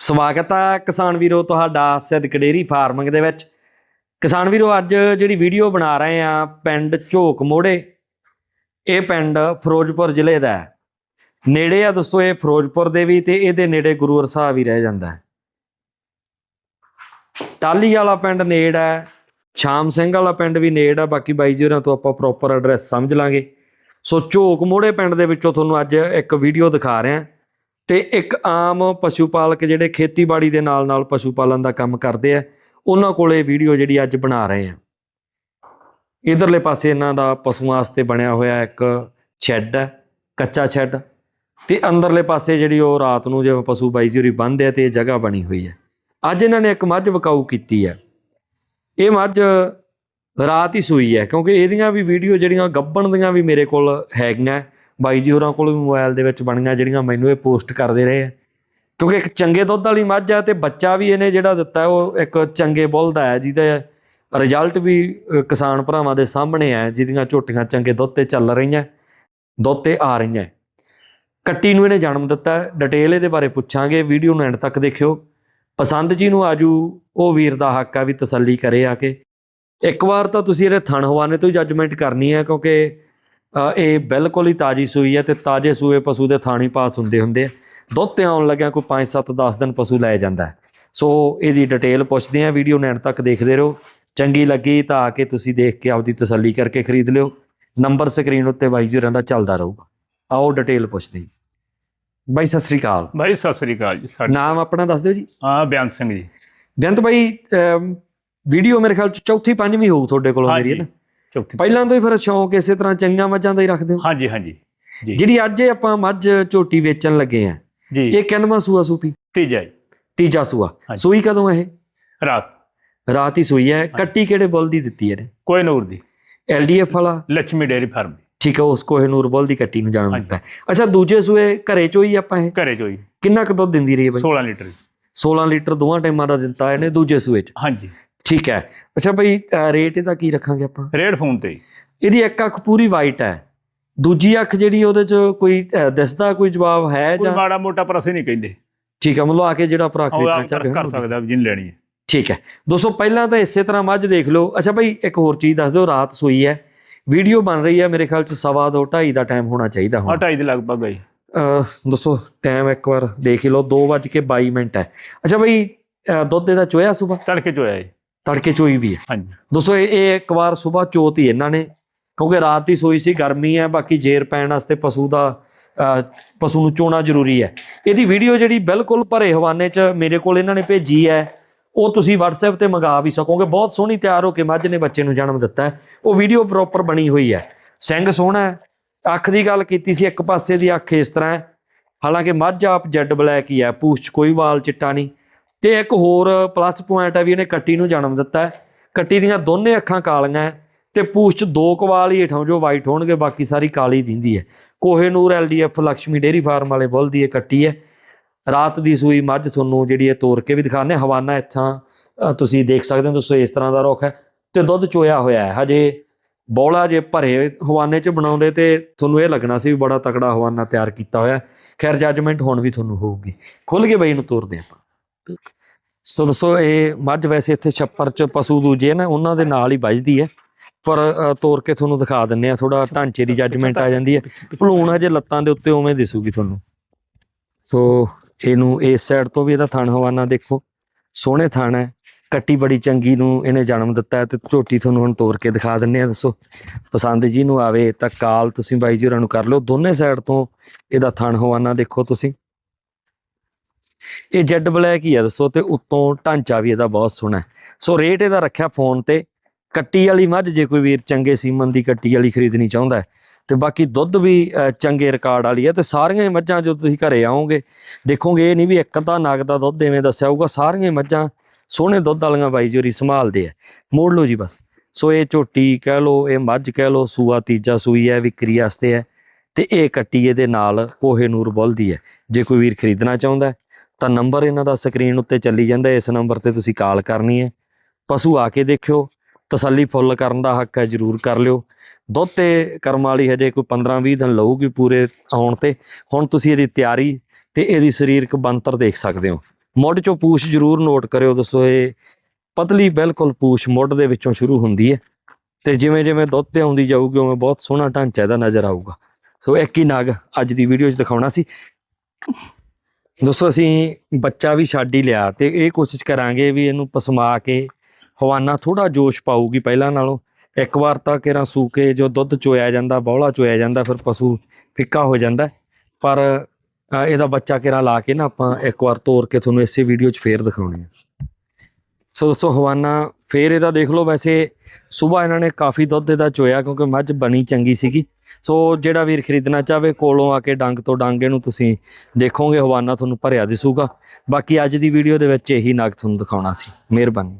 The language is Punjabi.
ਸਵਾਗਤ ਹੈ ਕਿਸਾਨ ਵੀਰੋ ਤੁਹਾਡਾ ਸਿੱਧਕ ਡੇਰੀ ਫਾਰਮਿੰਗ ਦੇ ਵਿੱਚ। ਕਿਸਾਨ ਵੀਰੋ, ਅੱਜ ਜਿਹੜੀ ਵੀਡੀਓ ਬਣਾ ਰਹੇ ਆ ਪਿੰਡ ਝੋਕ ਮੋੜੇ ਇਹ ਪਿੰਡ ਫਿਰੋਜ਼ਪੁਰ ਜ਼ਿਲ੍ਹੇ ਦਾ ਹੈ। ਨੇੜੇ ਆ ਦੋਸਤੋ, ਇਹ ਫਿਰੋਜ਼ਪੁਰ ਦੇ ਵੀ ਤੇ ਇਹਦੇ ਨੇੜੇ ਗੁਰੂਵਰ ਸਾਹਿਬ ਵੀ ਰਹਿ ਜਾਂਦਾ ਹੈ। ਟਾਲੀ ਵਾਲਾ ਪਿੰਡ ਨੇੜ ਹੈ ਸ਼ਾਮ ਸਿੰਘ ਵਾਲਾ ਪਿੰਡ ਵੀ ਨੇੜ ਆ ਬਾਕੀ ਬਾਈ ਜੀ ਹੋਰਾਂ ਤੋਂ ਆਪਾਂ ਪ੍ਰੋਪਰ ਐਡਰੈਸ ਸਮਝ ਲਾਂਗੇ। ਸੋ ਝੋਕ ਮੋੜੇ ਪਿੰਡ ਦੇ ਵਿੱਚੋਂ ਤੁਹਾਨੂੰ ਅੱਜ ਇੱਕ ਵੀਡੀਓ ਦਿਖਾ ਰਹੇ ਹਾਂ। ਤੇ ਇੱਕ ਆਮ ਪਸ਼ੂ ਪਾਲਕ ਜਿਹੜੇ ਖੇਤੀਬਾੜੀ ਦੇ ਨਾਲ ਨਾਲ ਪਸ਼ੂ ਪਾਲਣ ਦਾ ਕੰਮ ਕਰਦੇ ਆ, ਉਹਨਾਂ ਕੋਲੇ ਵੀਡੀਓ ਜਿਹੜੀ ਅੱਜ ਬਣਾ ਰਹੇ ਆ। ਇਧਰਲੇ ਪਾਸੇ ਇਹਨਾਂ ਦਾ ਪਸ਼ੂਆਂ ਵਾਸਤੇ ਬਣਿਆ ਹੋਇਆ ਇੱਕ ਸ਼ੈੱਡ ਹੈ, ਕੱਚਾ ਸ਼ੈੱਡ। ਤੇ ਅੰਦਰਲੇ ਪਾਸੇ ਜਿਹੜੀ ਉਹ ਰਾਤ ਨੂੰ ਜਿਵੇਂ ਪਸ਼ੂ ਬਾਈ ਜੁਰੀ ਬੰਨ੍ਹਦੇ ਆ ਤੇ ਇਹ ਜਗ੍ਹਾ ਬਣੀ ਹੋਈ ਹੈ। ਅੱਜ ਇਹਨਾਂ ਨੇ ਇੱਕ ਮੱਝ ਵਿਕਾਊ ਕੀਤੀ ਹੈ। ਇਹ ਮੱਝ ਰਾਤ ਹੀ ਸੂਈ ਹੈ ਕਿਉਂਕਿ ਇਹਦੀਆਂ ਵੀ ਵੀਡੀਓ ਜਿਹੜੀਆਂ ਗੱਬਣ ਦੀਆਂ ਵੀ ਮੇਰੇ ਕੋਲ ਹੈਗੀਆਂ। ਬਾਈ ਜੀ ਹੋਰਾਂ ਕੋਲ ਵੀ ਮੋਬਾਈਲ ਦੇ ਵਿੱਚ ਬਣੀਆਂ ਜਿਹੜੀਆਂ ਮੈਨੂੰ ਇਹ ਪੋਸਟ ਕਰਦੇ ਰਹੇ ਆ। ਕਿਉਂਕਿ ਇੱਕ ਚੰਗੇ ਦੁੱਧ ਵਾਲੀ ਮੱਝ ਆ ਤੇ ਬੱਚਾ ਵੀ ਇਹਨੇ ਜਿਹੜਾ ਦਿੱਤਾ, ਉਹ ਇੱਕ ਚੰਗੇ ਬੁੱਲ ਦਾ ਹੈ ਜਿਹਦਾ ਰਿਜ਼ਲਟ ਵੀ ਕਿਸਾਨ ਭਰਾਵਾਂ ਦੇ ਸਾਹਮਣੇ ਹੈ, ਜਿਹਦੀਆਂ ਝੋਟੀਆਂ ਚੰਗੇ ਦੁੱਧ ਤੇ ਚੱਲ ਰਹੀਆਂ, ਦੁੱਧ ਤੇ ਆ ਰਹੀਆਂ। ਕੱਟੀ ਨੂੰ ਇਹਨੇ ਜਨਮ ਦਿੱਤਾ ਡਿਟੇਲ ਇਹਦੇ ਬਾਰੇ ਪੁੱਛਾਂਗੇ, ਵੀਡੀਓ ਨੂੰ ਐਂਡ ਤੱਕ ਦੇਖਿਓ। ਪਸੰਦ ਜੀ ਨੂੰ ਆਜੂ, ਉਹ ਵੀਰ ਦਾ ਹੱਕ ਆ ਵੀ ਤਸੱਲੀ ਕਰੇ ਆ ਕੇ। ਇੱਕ ਵਾਰ ਤਾਂ ਤੁਸੀਂ ਇਹਦੇ ਥਣ ਹਵਾਨੇ ਤੋਂ ਹੀ ਜੱਜਮੈਂਟ ਕਰਨੀ ਹੈ ਕਿਉਂਕਿ ਇਹ ਬਿਲਕੁਲ ਹੀ ਤਾਜੀ ਸੂਈ ਹੈ ਤੇ ਤਾजे ਸੂਏ ਪਸ਼ੂ ਦੇ ਥਾਣੀ ਪਾਸ ਹੁੰਦੇ ਹੁੰਦੇ ਆ। ਦੁੱਧ ਤੇ ਆਉਣ ਲੱਗਿਆ ਕੋਈ 5 7 10 ਦਿਨ ਪਸ਼ੂ ਲੈ ਜਾਂਦਾ ਹੈ। ਸੋ ਇਹਦੀ ਡਿਟੇਲ ਪੁੱਛਦੇ ਆ ਵੀਡੀਓ ਨੈਣ ਤੱਕ ਦੇਖਦੇ ਰਹੋ। ਚੰਗੀ ਲੱਗੀ ਤਾਂ ਆ ਕੇ ਤੁਸੀਂ ਦੇਖ ਕੇ ਆਪਦੀ ਤਸੱਲੀ ਕਰਕੇ ਖਰੀਦ ਲਿਓ। ਨੰਬਰ ਸਕਰੀਨ ਉੱਤੇ ਬਾਈ ਜੀ ਹੋਰਾਂ ਦਾ ਚੱਲਦਾ ਰਹੂਗਾ। ਆਓ ਡਿਟੇਲ ਪੁੱਛਦੇ ਬਾਈ ਸਤਿ ਸ੍ਰੀ ਅਕਾਲ। ਭਾਈ ਸਤਿ ਸ੍ਰੀ ਅਕਾਲ ਜੀ। ਸਾਡਾ ਨਾਮ ਆਪਣਾ ਦੱਸ ਦਿਓ ਜੀ। ਹਾਂ ਬਿਆਨ ਸਿੰਘ ਜੀ। ਬੇਅੰਤ ਬਾਈ ਵੀਡੀਓ ਮੇਰੇ ਖਿਆਲ ਚ ਚੌਥੀ ਪੰਜਵੀਂ ਹੋਊ ਤੁਹਾਡੇ ਕੋਲੋਂ ਮੇਰੀ ਹੈ ਨਾ? ਚੌਥੀ ਪਹਿਲਾਂ ਤੋਂ ਹੀ ਫਿਰ ਸ਼ੌਂਕ ਇਸੇ ਤਰ੍ਹਾਂ ਚੰਗੀਆਂ ਮੱਝਾਂ ਦਾ ਹੀ ਰੱਖਦੇ ਹੋ? ਹਾਂਜੀ ਹਾਂਜੀ। ਜੀ। ਜਿਹੜੀ ਅੱਜ ਆਪਾਂ ਮੱਝ ਝੋਟੀ ਵੇਚਣ ਲੱਗੇ ਆ ਜੀ। ਇਹ ਕਿੰਨਵਾਂ ਸੂਆ ਸੂਪੀ? ਤੀਜਾ ਜੀ। ਤੀਜਾ ਸੂਆ। ਸੂਈ ਕਦੋਂ ਇਹ? ਰਾਤ। ਰਾਤ ਹੀ ਸੂਈ ਹੈ। ਕੱਟੀ ਕਿਹੜੇ ਬੁੱਲ ਦੀ ਦਿੱਤੀ ਇਹਨੇ? ਕੋਈ ਨੂਰ ਦੀ। ਐਲਡੀਐਫ ਵਾਲਾ? ਲక్ష్ਮੀ ਡੇਰੀ ਫਾਰਮ ਠੀਕ ਹੈ ਉਸ ਕੋਹਨੂਰ ਬੁੱਲ ਦੀ ਕੱਟੀ ਨੂੰ ਜਨਮ ਹਾਂਜੀ। ਦਿੱਤਾ। ਹੈ। ਅੱਛਾ ਦੂਜੇ ਸੂਏ ਘਰੇ ਚੋਂ ਹੀ ਆਪਾਂ ਇਹ? ਘਰੇ ਚੋਈ ਕਿੰਨਾ ਕੁ ਦੁੱਧ ਦਿੰਦੀ ਰਹੀ ਹੈ ਬਾਈ? 16 ਲੀਟਰ ਜੀ। 16 ਲੀਟਰ ਦੋਵਾਂ ਟਾਈਮਾਂ ਦਾ ਦਿੱਤਾ ਇਹਨੇ ਦੂਜੇ ਸੂਏ ਚ। ਹਾਂਜੀ। ਠੀਕ ਹੈ। ਅੱਛਾ ਅ, ਰੇਟ ਇਹਦਾ ਕੀ ਰੱਖਾਂਗੇ ਆਪਾਂ? ਰੇਡ ਫੋਨ ਤੇ। ਇਹਦੀ ਇੱਕ ਅੱਖ ਪੂਰੀ ਵਾਈਟ ਹੈ। ਦੂਜੀ ਅੱਖ ਜਿਹੜੀ ਉਹਦੇ ਚ ਕੋਈ ਦਿਸਦਾ ਕੋਈ ਜਵਾਬ ਹੈ ਕੋਈ ਜਾਂ ਮਾੜਾ ਮੋਟਾ ਪਰ ਅਸੀਂ ਨਹੀਂ ਕਹਿੰਦੇ। ਠੀਕ ਹੈ ਮਤਲਬ ਆ ਕੇ ਜਿਹੜਾ ਭਰਾ ਖਰੀਦਣਾ ਚਾਹਵੇ ਕਰ ਸਕਦਾ ਜਿੰਨ ਲੈਣੀ ਹੈ। ਠੀਕ ਹੈ। ਦੋਸਤੋ ਪਹਿਲਾਂ ਤਾਂ ਇਸੇ ਤਰ੍ਹਾਂ ਮੱਝ ਦੇਖ ਲਓ। ਅੱਛਾ ਭਾਈ ਇੱਕ ਹੋਰ ਚੀਜ਼ ਦੱਸ ਦਿਓ ਰਾਤ ਸੋਈ ਹੈ। ਵੀਡੀਓ ਬਣ ਰਹੀ ਹੈ ਮੇਰੇ ਖਿਆਲ ਚ ਸਵਾ ਦੋ 2:30 ਦਾ ਟਾਈਮ ਹੋਣਾ ਚਾਹੀਦਾ ਹਾਂ ਹੁਣ ਢਾਈ ਦੇ ਲਗਭਗ ਹੈ। ਜੀ। ਅਹ ਦੱਸੋ ਟਾਈਮ ਇੱਕ ਵਾਰ ਦੇਖ ਹੀ ਲਓ 2:22 ਮਿੰਟ ਹੈ। ਅੱਛਾ ਭਾਈ ਦੁੱਧ ਇਹਦਾ ਚੋਇਆ ਸਵੇਰ? ਤੜਕੇ ਚੋਇਆ ਜੀ ਤੜਕੇ ਚੋਈ ਵੀ ਹੈ। ਹਾਂਜੀ। ਦੋਸਤੋ ਇਹ ਇਹ ਇੱਕ ਵਾਰ ਸਵੇਰ ਚੋਤੀ ਇਹਨਾਂ ਨੇ ਕਿਉਂਕਿ ਰਾਤ ਦੀ ਸੋਈ ਸੀ ਗਰਮੀ ਹੈ ਬਾਕੀ ਜੇਰ ਪੈਣ ਵਾਸਤੇ ਪਸ਼ੂ ਦਾ ਪਸ਼ੂ ਨੂੰ ਚੋਣਾ ਜ਼ਰੂਰੀ ਹੈ। ਇਹਦੀ ਵੀਡੀਓ ਜਿਹੜੀ ਬਿਲਕੁਲ ਭਰੇ ਹਵਾਨੇ 'ਚ ਮੇਰੇ ਕੋਲ ਇਹਨਾਂ ਨੇ ਭੇਜੀ ਹੈ ਉਹ ਤੁਸੀਂ WhatsApp ਤੇ ਮੰਗਾ ਵੀ ਸਕੋਗੇ। ਬਹੁਤ ਸੋਹਣੀ ਤਿਆਰ ਹੋ ਕੇ ਮੱਝ ਨੇ ਬੱਚੇ ਨੂੰ ਜਨਮ ਦਿੱਤਾ ਹੈ। ਉਹ ਵੀਡੀਓ ਪ੍ਰੋਪਰ ਬਣੀ ਹੋਈ ਹੈ। ਸਿੰਘ ਸੋਹਣਾ ਹੈ। ਅੱਖ ਦੀ ਗੱਲ ਕੀਤੀ ਸੀ ਇੱਕ ਪਾਸੇ ਦੀ ਅੱਖ ਇਸ ਤਰ੍ਹਾਂ ਹੈ। ਹਾਲਾਂਕਿ ਮੱਝ ਆਪ ਜੈਡ ਬਲੈਕ ਹੀ ਹੈ ਪੂਛ 'ਚ ਕੋਈ ਵਾਲ ਚਿੱਟਾ ਨਹੀਂ। ਤੇ ਇੱਕ ਹੋਰ ਪਲੱਸ ਪੁਆਇੰਟ ਹੈ ਵੀ ਇਹਨੇ ਕੱਟੀ ਨੂੰ ਜਨਮ ਦਿੱਤਾ ਹੈ। ਕੱਟੀ ਦੀਆਂ ਦੋਨੇ ਅੱਖਾਂ ਕਾਲੀਆਂ ਹੈ ਤੇ ਪੂਛ 'ਚ ਦੋ ਕਵਾਲ ਹੀ ਹੇਠੋਂ ਜੋ ਵਾਈਟ ਹੋਣਗੇ, ਬਾਕੀ ਸਾਰੀ ਕਾਲੀ ਦਿੰਦੀ ਹੈ। Kohinoor LDF Lakshmi dairy farm ਵਾਲੇ ਬੁੱਲ ਦੀ ਇਹ ਕੱਟੀ ਹੈ। ਰਾਤ ਦੀ ਸੂਈ ਮੱਝ ਤੁਹਾਨੂੰ ਜਿਹੜੀ ਇਹ ਤੋੜ ਕੇ ਵੀ ਦਿਖਾਣੇ ਹਵਾਨਾ ਇੱਥਾਂ ਤੁਸੀਂ ਦੇਖ ਸਕਦੇ ਹੋ ਦੋਸਤੋ ਇਸ ਤਰ੍ਹਾਂ ਦਾ ਰੁੱਖ ਹੈ ਤੇ ਦੁੱਧ ਚੋਇਆ ਹੋਇਆ ਹੈ। ਹਜੇ ਬੌਲਾ ਜੇ ਭਰੇ ਹਵਾਨੇ 'ਚ ਬਣਾਉਂਦੇ ਤੇ ਤੁਹਾਨੂੰ ਇਹ ਲੱਗਣਾ ਸੀ ਵੀ ਬੜਾ ਤਕੜਾ ਹਵਾਨਾ ਤਿਆਰ ਕੀਤਾ ਹੋਇਆ ਖੈਰ ਜੱਜਮੈਂਟ ਹੁਣ ਵੀ ਤੁਹਾਨੂੰ ਹੋਊਗੀ। ਖੁੱਲ ਕੇ ਬਈ ਨੂੰ ਤੋਰਦੇ ਆਪਾਂ। ਸੋ ਦੋਸਤੋ ਇਹ ਮੱਝ ਵੈਸੇ ਇੱਥੇ ਛੱਪਰ 'ਚ ਪਸ਼ੂ ਦੂਜੇ ਨਾ, ਉਹਨਾਂ ਦੇ ਨਾਲ ਹੀ ਵੱਜਦੀ ਹੈ। ਪਰ ਤੋਰ ਕੇ ਤੁਹਾਨੂੰ ਦਿਖਾ ਦਿੰਨੇ ਆ ਥੋੜਾ ਢਾਂਚੇ ਦੀ ਜੱਜਮੈਂਟ ਆ ਜਾਂਦੀ ਹੈ। ਭਲੂਣ ਹਜੇ ਲੱਤਾਂ ਦੇ ਉੱਤੇ ਉਵੇਂ ਦਿਸੂਗੀ ਤੁਹਾਨੂੰ। ਸੋ ਇਹਨੂੰ ਇਸ ਸਾਈਡ ਤੋਂ ਵੀ ਇਹਦਾ ਥਣ ਹਵਾਨਾ ਦੇਖੋ। ਸੋਹਣੇ ਥਣ ਹੈ, ਕੱਟੀ ਬੜੀ ਚੰਗੀ ਨੂੰ ਇਹਨੇ ਜਨਮ ਦਿੱਤਾ ਹੈ ਤੇ ਝੋਟੀ ਤੁਹਾਨੂੰ ਹੁਣ ਤੋਰ ਕੇ ਦਿਖਾ ਦਿੰਨੇ ਆ ਦੱਸੋ। ਪਸੰਦ ਜੀ ਨੂੰ ਆਵੇ ਤਾਂ ਕਾਲ ਤੁਸੀਂ ਬਾਈ ਜੀ ਹੋਰਾਂ ਨੂੰ ਕਰ ਲਿਓ। ਦੋਨੇ ਸਾਈਡ ਤੋਂ ਇਹਦਾ ਥਣ ਹਵਾਨਾ ਦੇਖੋ ਤੁਸੀਂ। ਇਹ ਜੈਡ ਬਲੈਕ ਹੀ ਆ ਦੱਸੋ ਤੇ ਉੱਤੋਂ ਢਾਂਚਾ ਵੀ ਇਹਦਾ ਬਹੁਤ ਸੋਹਣਾ ਸੋ ਰੇਟ ਇਹਦਾ ਰੱਖਿਆ ਫੋਨ ਤੇ। ਕੱਟੀ ਵਾਲੀ ਮੱਝ, ਜੇ ਕੋਈ ਵੀਰ ਚੰਗੇ ਸੀਮਨ ਦੀ ਕੱਟੀ ਵਾਲੀ ਖਰੀਦਣੀ ਚਾਹੁੰਦਾ ਹੈ। ਤੇ ਬਾਕੀ ਦੁੱਧ ਵੀ ਚੰਗੇ ਰਿਕਾਰਡ ਵਾਲੀ ਹੈ ਤੇ ਸਾਰੀਆਂ ਹੀ ਮੱਝਾਂ ਜੋ ਤੁਸੀਂ ਘਰੇ ਆਓਗੇ, ਦੇਖੋਗੇ ਇਹ ਨਹੀਂ ਵੀ ਇੱਕ ਤਾਂ ਨਗ ਦਾ ਦੁੱਧ ਐਵੇਂ ਦੱਸਿਆ ਹੋਊਗਾ, ਸਾਰੀਆਂ ਹੀ ਮੱਝਾਂ ਸੋਹਣੇ ਦੁੱਧ ਵਾਲੀਆਂ ਬਾਈ ਜੋਰੀ ਸੰਭਾਲਦੇ ਆ। ਮੋੜ ਲਓ ਜੀ ਬਸ। ਸੋ ਇਹ ਝੋਟੀ ਕਹਿ ਲਓ, ਇਹ ਮੱਝ ਕਹਿ ਲਓ, ਸੂਆ ਤੀਜਾ ਸੂਈ ਹੈ, ਵਿਕਰੀ ਵਾਸਤੇ ਹੈ। ਤੇ ਇਹ ਕੱਟੀ ਇਹਦੇ ਨਾਲ ਕੋਹੇ ਨੂਰ ਬੁੱਲਦੀ ਹੈ। ਜੇ ਕੋਈ ਵੀਰ ਖਰੀਦਣਾ ਚਾਹੁੰਦਾ ਤਾਂ ਨੰਬਰ ਇਹਨਾਂ ਦਾ ਸਕਰੀਨ ਉੱਤੇ ਚੱਲੀ ਜਾਂਦਾ, ਇਸ ਨੰਬਰ ਤੇ ਤੁਸੀਂ ਕਾਲ ਕਰਨੀ ਹੈ। ਪਸ਼ੂ ਆ ਕੇ ਦੇਖਿਓ, ਤਸੱਲੀ ਫੁੱਲ ਕਰਨ ਦਾ ਹੱਕ ਹੈ, ਜਰੂਰ ਕਰ ਲਿਓ। ਦੁੱਧ ਤੇ ਕਰਮ ਵਾਲੀ ਹਜੇ ਕੋਈ 15-20 ਦਿਨ ਲਊਗੀ ਪੂਰੇ ਆਉਣ ਤੇ। ਹੁਣ ਤੁਸੀਂ ਇਹਦੀ ਤਿਆਰੀ ਤੇ ਇਹਦੀ ਸਰੀਰਕ ਬੰਤਰ ਦੇਖ ਸਕਦੇ ਹੋ। ਮੁੱਢ ਚੋਂ ਪੂਛ ਜ਼ਰੂਰ ਨੋਟ ਕਰਿਓ, ਦੱਸੋ ਇਹ ਪਤਲੀ ਬਿਲਕੁਲ ਪੂਛ ਮੁੱਢ ਦੇ ਵਿੱਚੋਂ ਸ਼ੁਰੂ ਹੁੰਦੀ ਹੈ। ਤੇ ਜਿਵੇਂ ਜਿਵੇਂ ਦੁੱਧ ਤੇ ਆਉਂਦੀ ਜਾਊਗੀ, ਉਵੇਂ ਬਹੁਤ ਸੋਹਣਾ ਢਾਂਚਾ ਇਹਦਾ ਨਜ਼ਰ ਆਊਗਾ। ਸੋ ਇੱਕ ਹੀ ਨਗ ਅੱਜ ਦੀ ਵੀਡੀਓ 'ਚ ਦਿਖਾਉਣਾ ਸੀ। ਦੋਸਤੋ, ਅਸੀਂ ਬੱਚਾ ਵੀ ਛੱਡ ਹੀ ਲਿਆ ਤੇ ਇਹ ਕੋਸ਼ਿਸ਼ ਕਰਾਂਗੇ ਵੀ ਇਹਨੂੰ ਪਸਮਾ ਕੇ ਹਵਾਨਾ ਥੋੜਾ ਜੋਸ਼ ਪਾਊਗੀ ਪਹਿਲਾਂ ਨਾਲੋਂ। ਇੱਕ ਵਾਰ ਤਾਂ ਕਿਰਾਂ ਸੂਕੇ ਜੋ ਦੁੱਧ ਚੋਇਆ ਜਾਂਦਾ, ਬੌਲਾ ਚੋਇਆ ਜਾਂਦਾ, ਫਿਰ ਪਸ਼ੂ ਫਿੱਕਾ ਹੋ ਜਾਂਦਾ। ਪਰ ਇਹਦਾ ਬੱਚਾ ਕਿਰਾਂ ਲਾ ਕੇ ਨਾ ਆਪਾਂ ਇੱਕ ਵਾਰ ਤੋੜ ਕੇ ਤੁਹਾਨੂੰ ਇਸੇ ਵੀਡੀਓ 'ਚ ਫੇਰ ਦਿਖਾਉਣੀ ਆ। ਸੋ ਦੋਸਤੋ, ਹਵਾਨਾ ਫੇਰ ਇਹਦਾ ਦੇਖ ਲਓ ਵੈਸੇ ਸਵੇਰ ਇਹਨਾਂ ਨੇ ਕਾਫੀ ਦੁੱਧ ਦਾ ਚੋਇਆ ਕਿਉਂਕਿ ਮੱਝ ਬਣੀ ਚੰਗੀ ਸੀਗੀ। ਸੋ ਜਿਹੜਾ ਵੀਰ ਖਰੀਦਣਾ ਚਾਹਵੇ, ਕੋਲੋਂ ਆ ਕੇ ਡੰਗ ਤੋਂ ਡਾਂਗੇ ਇਹਨੂੰ ਤੁਸੀਂ ਦੇਖੋਗੇ, ਹਵਾਨਾ ਤੁਹਾਨੂੰ ਭਰਿਆ ਦਿਸੂਗਾ। ਬਾਕੀ ਅੱਜ ਦੀ ਵੀਡੀਓ ਦੇ ਵਿੱਚ ਇਹੀ ਨਗ ਤੁਹਾਨੂੰ ਦਿਖਾਉਣਾ ਸੀ। ਮਿਹਰਬਾਨੀ।